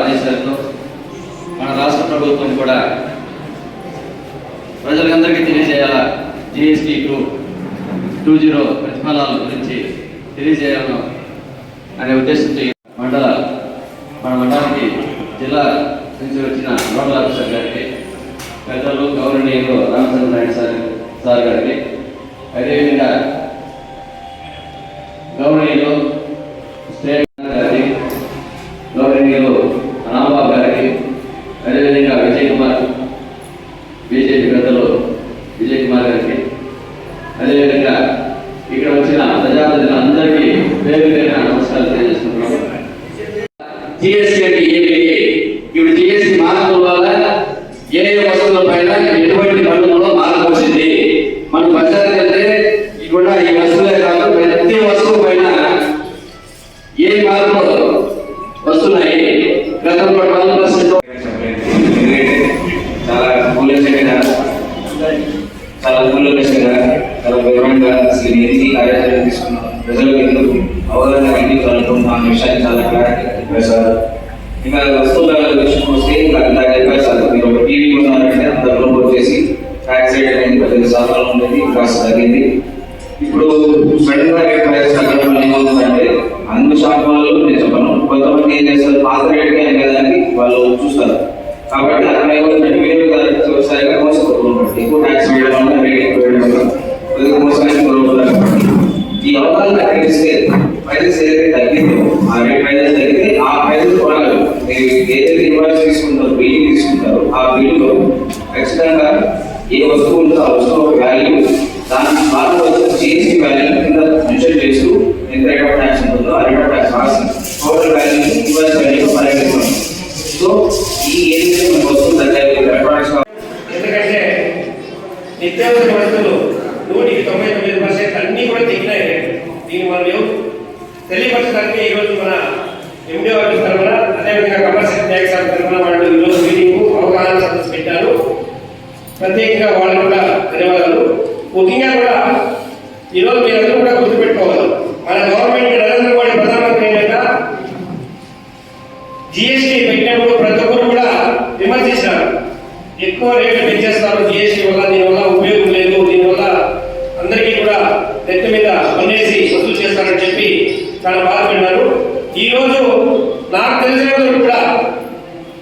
కేంద్ర మన రాష్ట్ర ప్రభుత్వం కూడా ప్రజలందరికీ తెలియజేయాలా? జిఎస్టీ టూ టూ జీరో ప్రతిఫలాల గురించి తెలియజేయాలను అనే ఉద్దేశంతో మండల మన మండలానికి జిల్లా నుంచి వచ్చిన నోడల్ ఆఫీసర్ గారికి పెద్దలు గౌరవనీయులు రామచంద్ర నాయుడు సార్ సార్ గారికి అదేవిధంగా గౌరవనీయులు చాలా మూల్యంగా చాలా వివరంగా అసలు ఎన్ని కార్యాచరణ తీసుకున్నాం ప్రజలకు ఎందుకు అవగాహన ఎందుకు అనుకుంటున్నాం అనే విషయాన్ని చాలా క్లారిటీ చెప్పారు ఇంకా వస్తువుల విషయం వస్తే ఇంకా ఇందాక మీరు ఒక టీవీ ఉన్నారంటే అందరూ వచ్చేసి ట్యాక్స్ రేట్ అనేది పద్దెనిమిది శాతం ఉండేది కాస్త తగ్గింది. ఇప్పుడు సడన్గా రేట్ ప్రైస్ తగ్గడం ఏమవుతుందంటే అన్ని షాప్ వాళ్ళు నేను చెప్పను కొంతమంది ఏం చేస్తారు పాత రేట్ అనేదానికి వాళ్ళు చూస్తారు. కాబట్టి అక్కడ ఏమవుతుందంటే వినియోగదారు వ్యవసాయంగా మోసపోతున్నారు ఎక్కువ ట్యాక్స్ వేయడం వల్ల రేట్ వేయడం వల్ల కొద్దిగా మోసానికి గురవుతున్నారు ఈ అవకాశం తగ్గిస్తే ప్రైజెస్ ఏదైతే తగ్గిందో ఆ రేట్ ప్రైజెస్ తగ్గితే ఆ ప్రైజెస్ కొనాలి. మీరు ఏదైతే ఇన్వాయిస్ తీసుకుంటారో బిల్లు తీసుకుంటారో ఆ బిల్లులో ఖచ్చితంగా ఏ వస్తువు ఉందో ఆ వస్తువు వాల్యూ దాని ద్వారా వచ్చే జిఎస్టీ వాల్యూ కింద మెన్షన్ చేస్తూ ఎంత రేట్ ఆఫ్ ట్యాక్స్ ఉంటుందో ఆ రేట్ ఆఫ్ ట్యాక్స్ రాసింది నిత్యావసర వస్తువులు నూటికి తొంభై తొమ్మిది పర్సెంట్ అన్నీ కూడా తగ్గినాయి దీన్ని మనం తెలియపరచడానికి ఈరోజు మన ఎండిఓ ఆఫీస్ తరఫున అదేవిధంగా కమర్షియల్ ట్యాక్స్ ఆఫీస్ తరఫున వాళ్ళు ఈరోజు మీటింగ్ అవగాహన సదస్సు పెట్టారు ప్రత్యేకంగా వాళ్ళు కూడా ధన్యవాదాలు. ముఖ్యంగా కూడా ఈరోజు మీరందరూ కూడా గుర్తుపెట్టుకోవాలి. మన గవర్నమెంట్ నరేంద్ర మోడీ ప్రధానమంత్రి ఏంటంటే జిఎస్టీ పెట్టినప్పుడు ప్రతి ఒక్కరు కూడా విమర్శించారు ఎక్కువ రేట్లు పెంచేస్తారు. జిఎస్టీ వల్ల దీనివల్ల ఉపయోగం లేదు. దీనివల్ల అందరికీ కూడా నెత్తి మీద పన్నేసి వసూలు చేస్తారని చెప్పి చాలా బాధపడినారు ఈరోజు నాకు తెలిసిన కూడా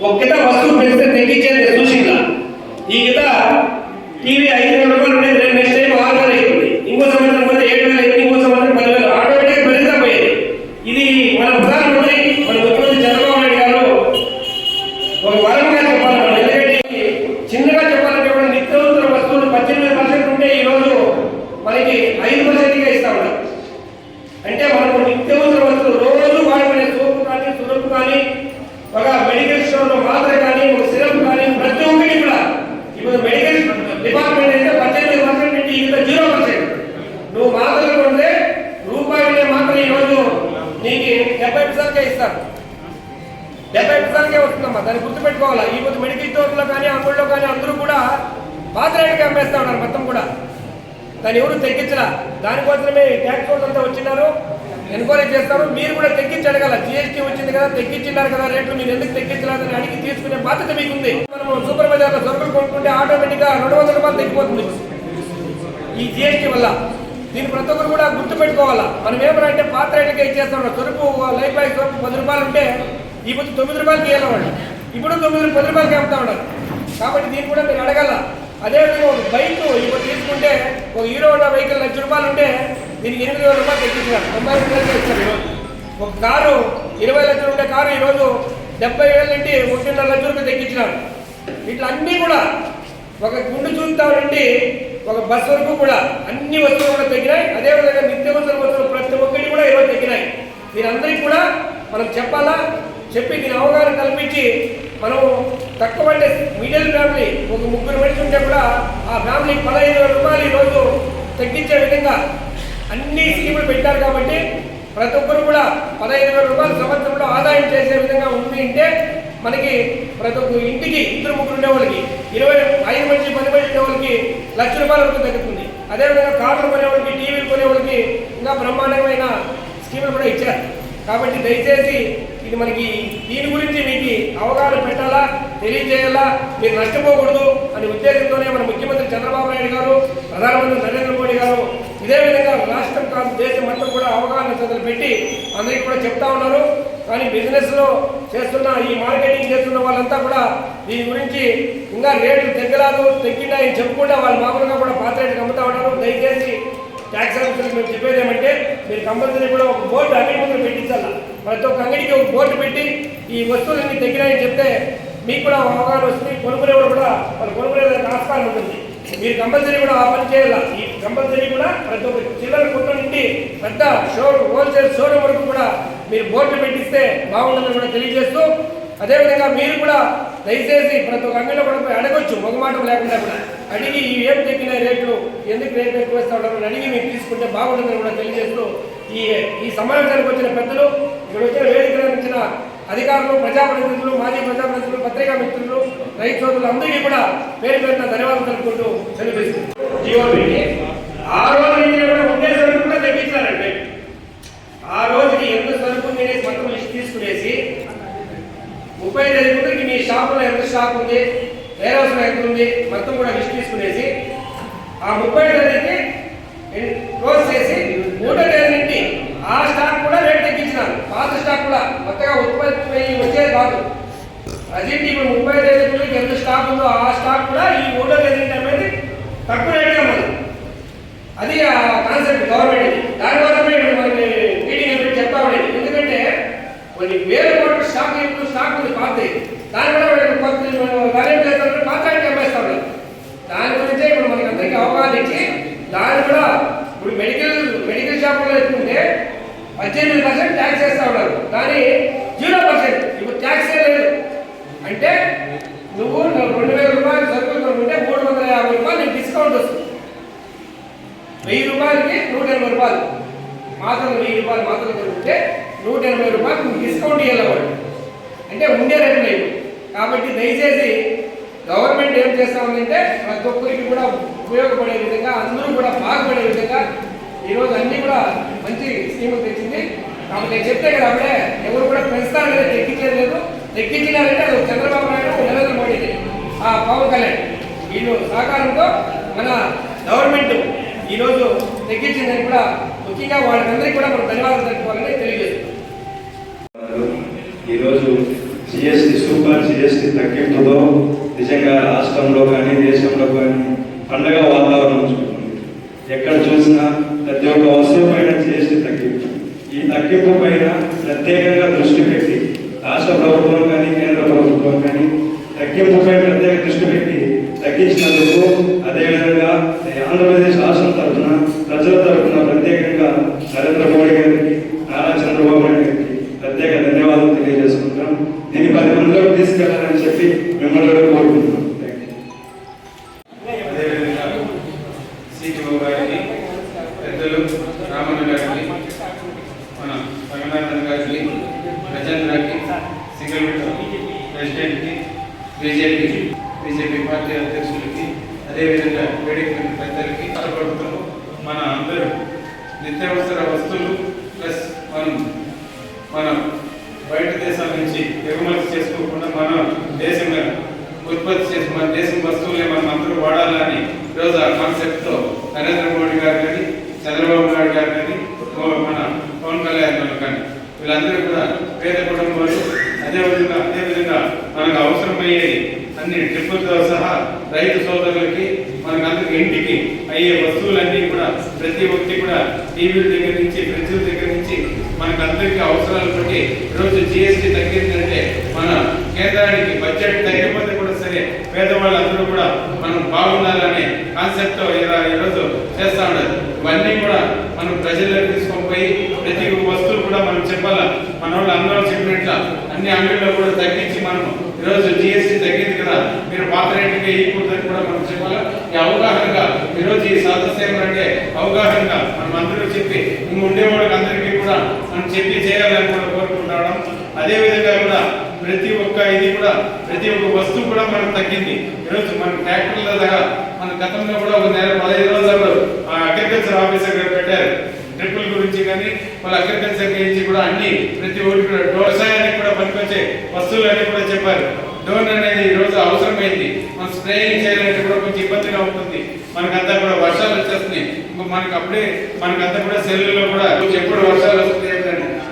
ఒక్కటే గిత వస్తువు పెంచితే తగ్గించేది చూసిందా ఈ గిత టీవీ ఐదు వేల రూపాయలు ఉండేది రేపు నెక్స్ట్ టైం ఆరు వేలు అవుతుంది ఇంకో సంవత్సరం పోతే ఏడు వేలు అయింది ఇంకో సంవత్సరం పదివేలు ఆటోమేటిక్ పెరుగుతా పోయేది ఇది మన ప్రధానమంత్రి మన ముఖ్యమంత్రి చంద్రబాబు నాయుడు గారు ఒక వరంగా చెప్పాలి మనం ఎందుకంటే చిన్నగా చెప్పాలంటే కూడా నిత్యావసర వస్తువులు పద్దెనిమిది పర్సెంట్ ఉంటే ఈ రోజు మనకి ఐదు పర్సెంట్గా ఇస్తా ఉన్నారు అంటే మనకు నిత్యావసర వస్తువులు రోజు వాడుకునే సోపు కానీ సురపు కానీ ఒక మెడికల్ స్టోర్లో మాత్ర కానీ ఒక సిరప్ కానీ ప్రతి ఒక్కటి కూడా ఇప్పుడు మెడికల్ డిపార్ట్మెంట్ అయితే పద్దెనిమిది పర్సెంట్ నుండి ఇంకా జీరో పర్సెంట్ నువ్వు మాత్రలు కొంటే రూపాయి ఉండే మాత్రం ఈ రోజు నీకు డెబ్బై పైసలకే ఇస్తారు డెబ్బై పైసలకే వస్తుందమ్మా దాన్ని ఈ పొద్దు మెడికల్ స్టోర్లో కానీ అంగుళ్ళో కానీ అందరూ కూడా పాత రేటుకి అమ్మేస్తా ఉన్నారు మొత్తం కూడా. దాన్ని ఎవరు తగ్గించరా దానికోసమే ట్యాక్స్ ఫోర్స్ అంతా వచ్చినారు. ఎంక్వైరీ చేస్తారు. మీరు కూడా తగ్గించి అడగాల. జిఎస్టీ వచ్చింది కదా తగ్గించినారు కదా రేట్లు మీరు ఎందుకు తగ్గించలేదని అడిగి తీసుకునే బాధ్యత మీకు ఉంది సూపర్ బజార్లో సరుకులు కొనుక్కుంటే ఆటోమేటిక్గా రెండు వందల రూపాయలు తగ్గిపోతుంది. ఈ జిఎస్టీ వల్ల. దీన్ని ప్రతి ఒక్కరు కూడా గుర్తుపెట్టుకోవాలా? మనం ఏమనంటే పాత రేటుకే ఇచ్చేస్తాం సరుకు లైఫ్ బాయ్ సరుకు పది రూపాయలు ఉంటే ఇప్పుడు తొమ్మిది రూపాయలు తీయాలి వాళ్ళు. ఇప్పుడు తొమ్మిది పది రూపాయలకి అమ్ముతా ఉన్నారు. కాబట్టి దీన్ని కూడా మీరు అడగల. అదేవిధంగా ఒక బైక్ ఇప్పుడు తీసుకుంటే ఒక హీరో ఉన్న వెహికల్ లక్ష రూపాయలు ఉంటే దీనికి ఎనిమిది వేల రూపాయలు తగ్గించారు తొంభై రెండు వేలకి ఇస్తారు ఈరోజు. ఒక కారు ఇరవై లక్షలు ఉండే కారు ఈరోజు డెబ్బై వేల నుండి ఒకటిన్నర లక్ష రూపాయలు తగ్గించినారు ఇట్లా అన్నీ కూడా ఒక గుండు చూస్తా నుండి ఒక బస్ వరకు కూడా అన్ని వస్తువులు కూడా తగ్గినాయి అదేవిధంగా నిత్యవసర వస్తువులు ప్రతి ఒక్కటి కూడా ఈరోజు తగ్గినాయి మీరందరికీ కూడా మనం చెప్పాలా? చెప్పి దీని అవగాహన కల్పించి మనం తక్కువ అంటే మిడిల్ ఫ్యామిలీ ఒక ముగ్గురు మనిషి ఉంటే కూడా ఆ ఫ్యామిలీ పదహైదు వేల రూపాయలు ఈరోజు తగ్గించే విధంగా అన్ని స్కీములు పెట్టారు కాబట్టి ప్రతి ఒక్కరు కూడా పదహైదు వేల రూపాయలు సంవత్సరంలో ఆదాయం చేసే విధంగా ఉంది అంటే మనకి ప్రతి ఒక్క ఇంటికి ఇద్దరు ముగ్గురు ఉండే వాళ్ళకి ఇరవై ఐదు మంది పది మంది ఉండే వాళ్ళకి లక్ష రూపాయల వరకు తగ్గుతుంది. అదేవిధంగా కార్లు కొనే వాళ్ళకి టీవీలు కొనే వాళ్ళకి ఇంకా బ్రహ్మాండమైన స్కీములు కూడా ఇచ్చారు. కాబట్టి దయచేసి ఇది మనకి దీని గురించి మీకు అవగాహన పెట్టాలా తెలియజేయాలా మీరు నష్టపోకూడదు అనే ఉద్దేశంతోనే మన ముఖ్యమంత్రి చంద్రబాబు నాయుడు గారు ప్రధానమంత్రి నరేంద్ర మోడీ గారు ఇదే విధంగా రాష్ట్రం కాదు దేశం అంతా కూడా అవగాహన చదువులు పెట్టి అందరికీ కూడా చెప్తా ఉన్నారు. కానీ బిజినెస్లో చేస్తున్న ఈ మార్కెటింగ్ చేస్తున్న వాళ్ళంతా కూడా దీని గురించి ఇంకా రేట్లు తగ్గరాదు తగ్గినాయని చెప్పుకుంటే వాళ్ళు మామూలుగా కూడా పాత రేట్లు అమ్ముతా ఉన్నారు. దయచేసి ట్యాక్స్ ఆఫీసర్కి మేము చెప్పేది ఏమంటే మీరు కంపల్సరీ కూడా ఒక బోర్డు అంగడి ముందు పెట్టించాల? ప్రతి ఒక్క అంగడికి ఒక బోర్డు పెట్టి ఈ వస్తువులన్నీ తగ్గినాయని చెప్తే మీకు కూడా అవగాహన వస్తుంది కొనుక్కునేవాడు కూడా వాళ్ళు కొనుక్కునేదానికి ఆస్కారం ఉంటుంది. మీరు కంపల్సరీ కూడా ఆ పని చేయాలి? ఈ కంపల్సరీ కూడా ప్రతి ఒక్క చిల్లర కుట్ర నుండి పెద్ద షో హోల్సేల్ షోరూమ్ వరకు కూడా మీరు బోర్డు పెట్టిస్తే బాగుంటుందని కూడా తెలియజేస్తూ అదేవిధంగా మీరు కూడా దయచేసి ప్రతి ఒక్క అంగడిలో కూడా పోయి అడగొచ్చు మొగమాటం లేకుండా కూడా. అడిగి ఈ ఏం తగ్గిన రేట్లు ఎందుకు రేట్లు ఎక్కువ వేస్తా అని అడిగి మీరు తీసుకుంటే బాగుంటుందని కూడా తెలియజేస్తూ ఈ ఈ సమావేశానికి వచ్చిన పెద్దలు ఇక్కడ వచ్చిన వేదికలకు వచ్చిన అధికారులు ప్రజాప్రతినిధులు మాజీ ప్రజాప్రతినిధులు పత్రికా మిత్రులు రైతు సోదరులు అందరికీ కూడా పేరు పేరున ధన్యవాదాలు తెలుపుకుంటూ సెలవిస్తుంది జీవో పెట్టి ఆ రోజు నుంచి కూడా ఉండే సరుకు కూడా తగ్గించారండి ఆ రోజుకి ఎంత సరుకు ఉంది అనేసి మొత్తం లిస్ట్ తీసుకునేసి ముప్పై ఐదు ముందుకి మీ షాపులో ఎంత స్టాక్ ఉంది వేరే హౌస్లో ఎంత ఉంది మొత్తం కూడా లిస్ట్ తీసుకునేసి ఆ ముప్పై తేదీకి క్లోజ్ చేసి మూడో తేదీ నుండి ఆ స్టాక్ కూడా రేట్ తగ్గించినారు పాత స్టాక్ కూడా కొత్తగా ఉత్పత్తి అయ్యి వచ్చేది కాదు అదేంటి ఇప్పుడు ముప్పై తేదీ ముందుకి ఎంత స్టాక్ ఉందో ఆ స్టాక్ కూడా ఈ మూడో తేదీ నుండి అనేది తక్కువ రేట్గా ఉంది అది ఆ కాన్సెప్ట్ గవర్నమెంట్ దానికోసమే ఇప్పుడు మనకి మీటింగ్ పెట్టి చెప్తా ఎందుకంటే మరి వేల కోట్ల స్టాక్ ఇప్పుడు స్టాక్ ఉంది పాత దాని కూడా వీళ్ళకి కొత్త వ్యాల్యూ చేస్తారంటే అమ్మేస్తా ఉన్నారు దాని గురించే ఇప్పుడు మనకి అందరికీ అవగాహన ఇచ్చి దాన్ని కూడా ఇప్పుడు మెడికల్ మెడికల్ షాపులో ఎత్తుకుంటే పద్దెనిమిది పర్సెంట్ ట్యాక్స్ వేస్తా ఉన్నారు. కానీ జీరో పర్సెంట్ ఇప్పుడు ట్యాక్స్ లేదు. అంటే నువ్వు రెండు వేల రూపాయలు సరుకులు కొనుక్కుంటే మూడు వందల యాభై రూపాయలు నీకు డిస్కౌంట్ వస్తుంది. వెయ్యి రూపాయలకి నూట ఎనభై రూపాయలు. మాత్రం వెయ్యి రూపాయలు మాత్రం కొనుక్కుంటే నూట ఎనభై రూపాయలు డిస్కౌంట్ ఇవ్వాలి అంటే ఉండే రేటు లేదు. కాబట్టి దయచేసి గవర్నమెంట్ ఏం చేస్తా ఉందంటే ప్రతి ఒక్కరికి కూడా ఉపయోగపడే విధంగా అందరూ కూడా బాగుపడే విధంగా ఈరోజు అన్ని కూడా మంచి స్కీములు తెచ్చింది. కాబట్టి నేను చెప్తే కదా అప్పుడే ఎవరు కూడా పెంచుతారు లేదా తగ్గించేది లేదు. అది చంద్రబాబు నాయుడు నరేంద్ర మోడీ ఆ పవన్ కళ్యాణ్. వీళ్ళు సహకారంతో మన గవర్నమెంట్ ఈరోజు తగ్గించిందని కూడా ముఖ్యంగా వాళ్ళందరికీ కూడా మనం ధన్యవాదాలు తెలుపుకోవాలని తెలియజేస్తున్నాం. ఈరోజు జిఎస్టి సూపర్ జిఎస్టి తగ్గింపుతో నిజంగా రాష్ట్రంలో కానీ దేశంలో కానీ పండగ వాతావరణం చూస్తుంది ఎక్కడ చూసినా ప్రతి ఒక్క వస్తువు పైన జిఎస్టి తగ్గింపు. ఈ తగ్గింపు పైన ప్రత్యేకంగా దృష్టి పెట్టి రాష్ట్ర ప్రభుత్వం కానీ కేంద్ర ప్రభుత్వం కానీ తగ్గింపుపై ప్రత్యేక దృష్టి పెట్టి తగ్గించినందుకు అదేవిధంగా ఆంధ్రప్రదేశ్ ప్రజల తరఫున ప్రత్యేకంగా నరేంద్ర మోడీ గారికి నారా చంద్రబాబు నాయుడు గారికి ప్రత్యేక ధన్యవాదాలు తెలియజేసుకుంటాం దీన్ని పది మందిలోకి తీసుకెళ్ళాలని చెప్పి మిమ్మల్ని ఆ కాన్సెప్ట్తో నరేంద్ర మోడీ గారు కానీ చంద్రబాబు నాయుడు గారు కానీ మన పవన్ కళ్యాణ్ గారు కానీ వీళ్ళందరూ కూడా పేద కుటుంబాలు అదే విధంగా అదే విధంగా మనకు అవసరమయ్యేది అన్ని ట్రిప్పులతో సహా రైతు సోదరులకి మనకు అందరికి ఇంటికి అయ్యే వస్తువులన్నీ కూడా ప్రతి ఒక్కటి కూడా టీవీల దగ్గర నుంచి ఫ్రిడ్జ్ల దగ్గర నుంచి మనకు అందరికీ అవసరాలు బట్టి ఈరోజు జిఎస్టీ తగ్గిందంటే మన కేంద్రానికి బడ్జెట్ తగ్గిపోతే సరే పేదవాళ్ళందరూ కూడా మనం బాగుండాలనే కాన్సెప్ట్ ఈరోజు చేస్తా ఉండదు ఇవన్నీ కూడా మనం ప్రజల్లో తీసుకొని పోయి ప్రతి వస్తువులు వస్తువు కూడా మనం చెప్పాలా? మన వాళ్ళు అందరూ చెప్పినట్ల అన్ని అంగడిలో కూడా తగ్గించి మనం ఈరోజు జిఎస్టీ తగ్గింది కదా మీరు పాత రేటుకి ఇవ్వకూడదని కూడా మనం చెప్పాలా? ఈ అవగాహనగా ఈరోజు ఈ సదస్సు అంటే అవగాహనగా మనం అందరూ చెప్పి ఇంక ఉండేవాళ్ళకి అందరికీ కూడా మనం చెప్పి చేయాలని కూడా కోరుకుంటాం అదేవిధంగా కూడా ప్రతి ఒక్క ఇది కూడా ప్రతి ఒక్క వస్తువు కూడా మనకు తగ్గింది. ఈరోజు మన ట్రాక్టర్ల దగ్గర మన గతంలో కూడా ఒక నెల పదహైదు రోజులు అగ్రికల్చర్ ఆఫీసర్ గారు పెట్టారు. ట్రిపుల్ గురించి కానీ వాళ్ళ అగ్రికల్చర్ గురించి కూడా అన్ని ప్రతి ఒక్కటి కూడా వ్యవసాయానికి కూడా వస్తువులన్నీ కూడా చెప్పారు. డ్రోన్ అనేది ఈ రోజు అవసరమైంది. మనం స్ప్రేయింగ్ చేయాలంటే కూడా కొంచెం ఇబ్బందిగా ఉంటుంది. మనకంతా కూడా వర్షాలు వచ్చేస్తున్నాయి. ఇంకో మనకి అప్పుడే మనకంతా కూడా సెల్లులో కూడా కొంచెం ఎప్పుడు వర్షాలు వస్తున్నాయి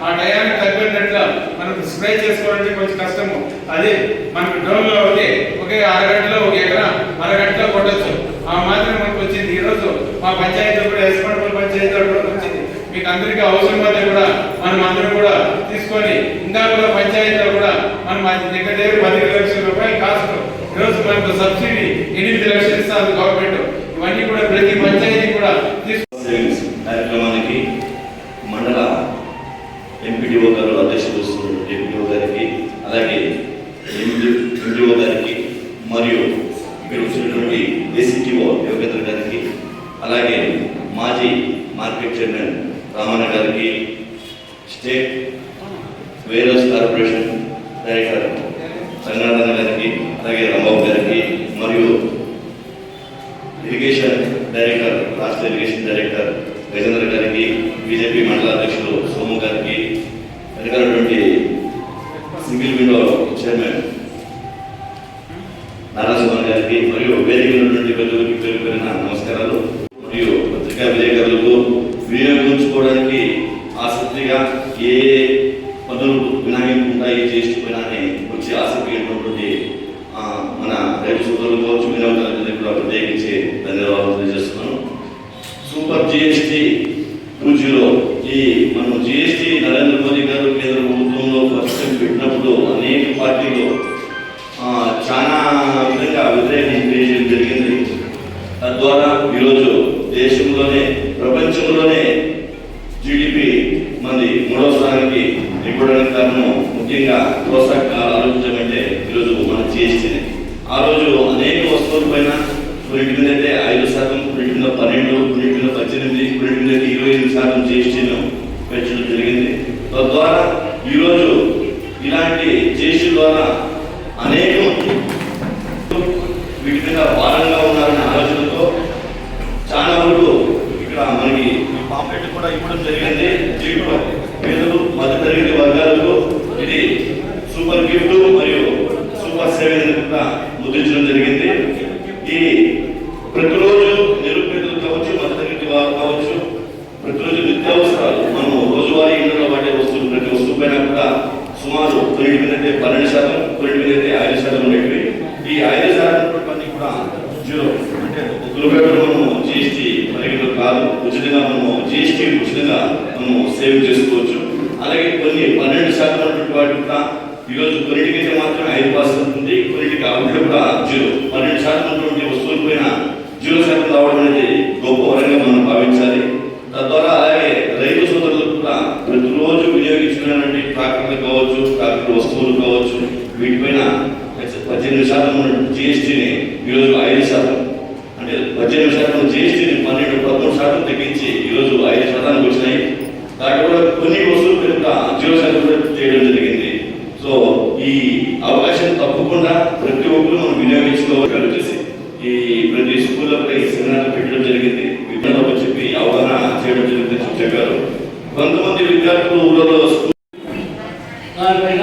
ఆ టయానికి తగ్గినట్లు మనకు స్ప్రే చేసుకోవాలంటే కొంచెం కష్టము. అదే మనకు డ్రోన్లో అయితే ఒకే అరగంటలో ఒక ఎకరా అరగంటలో కొట్టచ్చు. ఆ మాత్రం మనకు వచ్చింది ఈ రోజు. మా పంచాయతీ కూడా ఎస్పడపల్లి పంచాయతీ కూడా వచ్చింది. మీకు అందరికీ అవసరం అయితే కూడా మనం అందరం కూడా తీసుకొని ఇంకా కూడా పంచాయతీలో కూడా మనం దగ్గర దగ్గర పది లక్షల రూపాయలు కాస్ట్. ఈరోజు మనకు సబ్సిడీ ఎనిమిది లక్షలు ఇస్తుంది గవర్నమెంట్. ఇవన్నీ కూడా ప్రతి పంచాయతీ కూడా తీసుకు ఎంపీడీఓ గారికి మరియు ఇక్కడ వచ్చినటువంటి ఏసీటీఓ యోగేంద్ర గారికి అలాగే మాజీ మార్కెట్ చైర్మన్ రామన్న గారికి state warehouse corporation director Sangadhana గారికి అలాగే రాంబాబు గారికి మరియు ఇరిగేషన్ డైరెక్టర్ రాష్ట్ర ఇరిగేషన్ డైరెక్టర్ గజేంద్ర గారికి బీజేపీ మండల అధ్యక్షులు సోము గారికి వెనకాలటువంటి సింగిల్ విండో చైర్మన్ నారాయణ గారికి మరియు వేదికలో పేరు పేరున నమస్కారాలు మరియు పత్రికా విలేకరులకు వినియోగించుకోవడానికి ఆసక్తిగా ఏ పనులు వినాయకులు ఉంటాయి చేసిపోయినా అని వచ్చి ఆసక్తి ఉన్నటువంటి మన రైతు సోదరులు కావచ్చు వినియోగదారులందరికీ కూడా ప్రత్యేకించి ధన్యవాదాలు తెలియజేస్తున్నాను. సూపర్ జిఎస్టి టూ జీరో ఈ మనం జిఎస్టి తద్వారా ఈరోజు దేశంలోనే ప్రపంచంలోనే జీడిపి మంది మూడో స్థానానికి ఎక్కడానికి కారణం ముఖ్యంగా ప్రోత్సాహక ఆలోచించమంటే ఈరోజు మన జిఎస్టీని ఆ రోజు అనేక వస్తువుల పైన కొన్నింటి మీద అయితే ఐదు శాతం కొన్నింటి మీద పన్నెండు కొన్నింటి మీద పద్దెనిమిది కొన్నింటి మీద ఇరవై ఐదు శాతం జిఎస్టీను పెంచడం జరిగింది. తద్వారా ఈరోజు ఇలాంటి జిఎస్టీ ద్వారా అనేక వీటి మీద భారంగా ఉన్నారనే ఆలోచన చాలా వరకు ఇక్కడ మనకి పాంప్లెట్ కూడా ఇవ్వడం జరిగింది. జీవితం పేదలు మధ్యతరగతి వర్గాలకు ఇది సూపర్ గిఫ్ట్ మరియు సూపర్ సేవింగ్ కూడా ముద్రించడం జరిగింది. ఈ ప్రతిరోజు నిరుపేదలు కావచ్చు మధ్యతరగతి వారు కావచ్చు ప్రతిరోజు నిత్యావసరాలు మనం రోజువారీ ఇంట్లో వాడే వస్తువులు ప్రతి వస్తువు పైన కూడా సుమారు తొమ్మిది మీద అయితే పన్నెండు శాతం తొమ్మిది మీద అయితే ఐదు శాతం ఉండేవి ఈ ఐదు శాతం కూడా జీరో అంటే ఒక రూపాయి మనము జిఎస్టీ పరిగణలో కాదు ఉచితంగా మనము జిఎస్టీ ఉచితంగా మనము సేవ్ చేసుకోవచ్చు. అలాగే కొన్ని పన్నెండు శాతం ఉన్నటువంటి వాటి కూడా ఈరోజు కొన్నిటికైతే మాత్రమే ఐదు పర్సెంట్ ఉంది కొన్నిటికి అప్పుడు కూడా జీరో. పన్నెండు శాతం ఉన్నటువంటి వస్తువుల పైన జీరో శాతం రావడం అనేది గొప్ప వరంగా మనం భావించాలి. తద్వారా అలాగే రైతు సోదరులకు కూడా ప్రతిరోజు వినియోగించుకునేటువంటి ట్రాక్టర్లు కావచ్చు ట్రాక్టర్ వస్తువులు కావచ్చు వీటిపైన పద్దెనిమిది శాతం జిఎస్టీని ఈరోజు ఐదు శాతం. అంటే పద్దెనిమిది శాతం జిఎస్టీని పన్నెండు పదమూడు శాతం తగ్గించి ఈరోజు ఐదు శాతానికి వచ్చినాయి. దాంట్లో కూడా కొన్ని వస్తువులు పెరుగుతా జీరో శాతం చేయడం జరిగింది. సో ఈ అవకాశం తప్పకుండా ప్రతి ఒక్కరు మనం వినియోగించుకోవాలి వచ్చేసి ఈ ప్రతి స్కూళ్ళపై సెమినార్ పెట్టడం జరిగింది. విద్యార్థులకు చెప్పి అవగాహన చేయడం జరిగింది చెప్పారు. కొంతమంది విద్యార్థులు ఊళ్ళలో స్కూల్ దానిపైన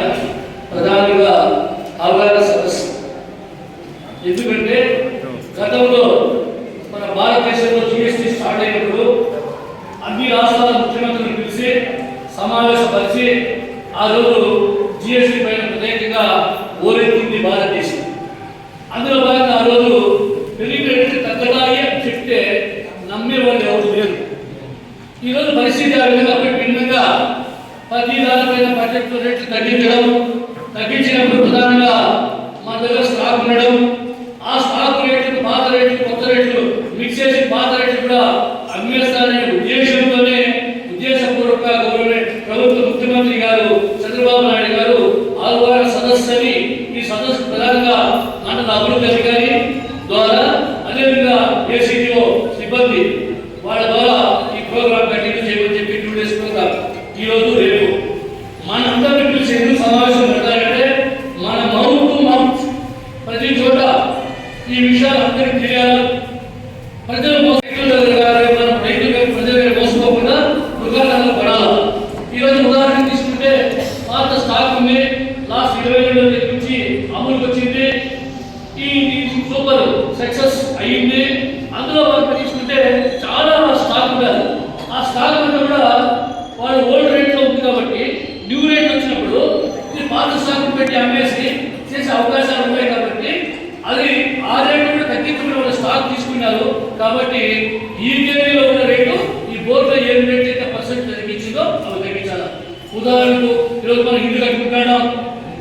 சங்கீதக்காரன்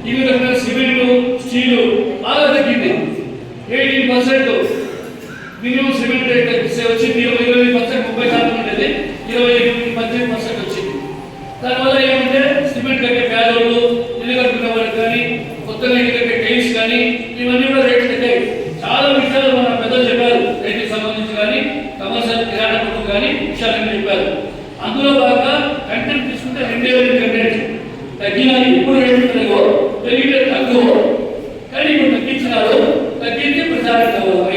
ఈ విధంగా సిమెంట్ స్టీల్ బాగా తగ్గింది eighteen percent minimum cement rate వచ్చింది ఇరవై ప్రతిదీ ప్రచారం కావాలి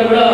కూడా